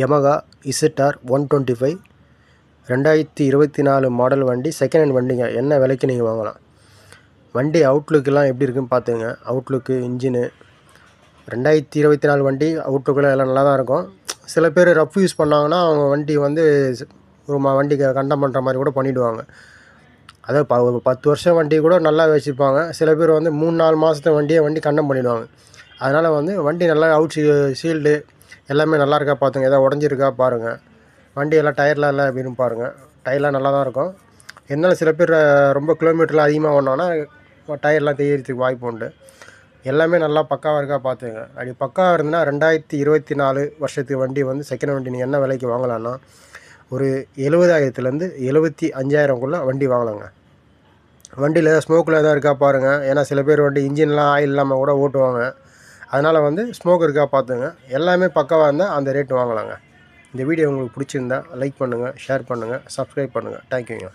Yamaha ZR one twenty five ரெண்டாயிரத்தி இருபத்தி நாலு மாடல் வண்டி செகண்ட் ஹேண்ட் வண்டிங்க. என்ன விலைக்கு நீங்கள் வாங்கலாம்? வண்டி அவுட்லுக்கெல்லாம் எப்படி இருக்குன்னு பார்த்துங்க அவுட்லுக்கு இன்ஜினு ரெண்டாயிரத்தி இருபத்தி நாலு வண்டி அவுட்லுக்கெலாம் எல்லாம் நல்லா தான் இருக்கும். சில பேர் ரஃப் யூஸ் பண்ணாங்கன்னா அவங்க வண்டி வந்து ஒரு மா வண்டி கண்டம் பண்ணுற மாதிரி கூட பண்ணிவிடுவாங்க அதாவது ப ஒரு பத்து வருஷம் வண்டி கூட நல்லா வச்சுருப்பாங்க. சில பேர் வந்து மூணு நாலு மாதத்து வண்டியை வண்டி கண்டம் பண்ணிவிடுவாங்க அதனால் வந்து வண்டி நல்லா அவுட் சீ சீல்டு எல்லாமே நல்லா இருக்கா பார்த்துங்க எதாவது உடஞ்சிருக்கா பாருங்கள் வண்டி எல்லாம் டயர்லாம் எல்லாம் எப்படின்னு பாருங்கள் டயர்லாம் நல்லா தான் இருக்கும். இருந்தாலும் சில பேர் ரொம்ப கிலோமீட்டர்லாம் அதிகமாக ஓடணுன்னா டயர்லாம் தெரியறதுக்கு வாய்ப்பு உண்டு. எல்லாமே நல்லா பக்காவாக இருக்கா பார்த்துங்க அப்படி பக்காவாக இருந்ததுன்னா ரெண்டாயிரத்தி இருபத்தி நாலு வருஷத்துக்கு வண்டி வந்து செகண்ட் வண்டி நீங்கள் என்ன விலைக்கு வாங்கலான்னா ஒரு எழுபதாயிரத்துலேருந்து எழுபத்தி அஞ்சாயிரம்குள்ளே வண்டி வாங்கலாங்க. வண்டியில் ஸ்மோக்கில் எதாவது இருக்கா பாருங்கள் ஏன்னா சில பேர் வண்டி இன்ஜின்லாம் ஆயில் இல்லாமல் கூட ஓட்டுவாங்க. அதனால் வந்து ஸ்மோக் இருக்கா பார்த்துங்க. எல்லாமே பக்காவாக இருந்தால் அந்த ரேட் வாங்கலாங்க. இந்த வீடியோ உங்களுக்கு பிடிச்சிருந்தா லைக் பண்ணுங்கள் ஷேர் பண்ணுங்கள் சப்ஸ்கிரைப் பண்ணுங்கள் தேங்க்யூங்க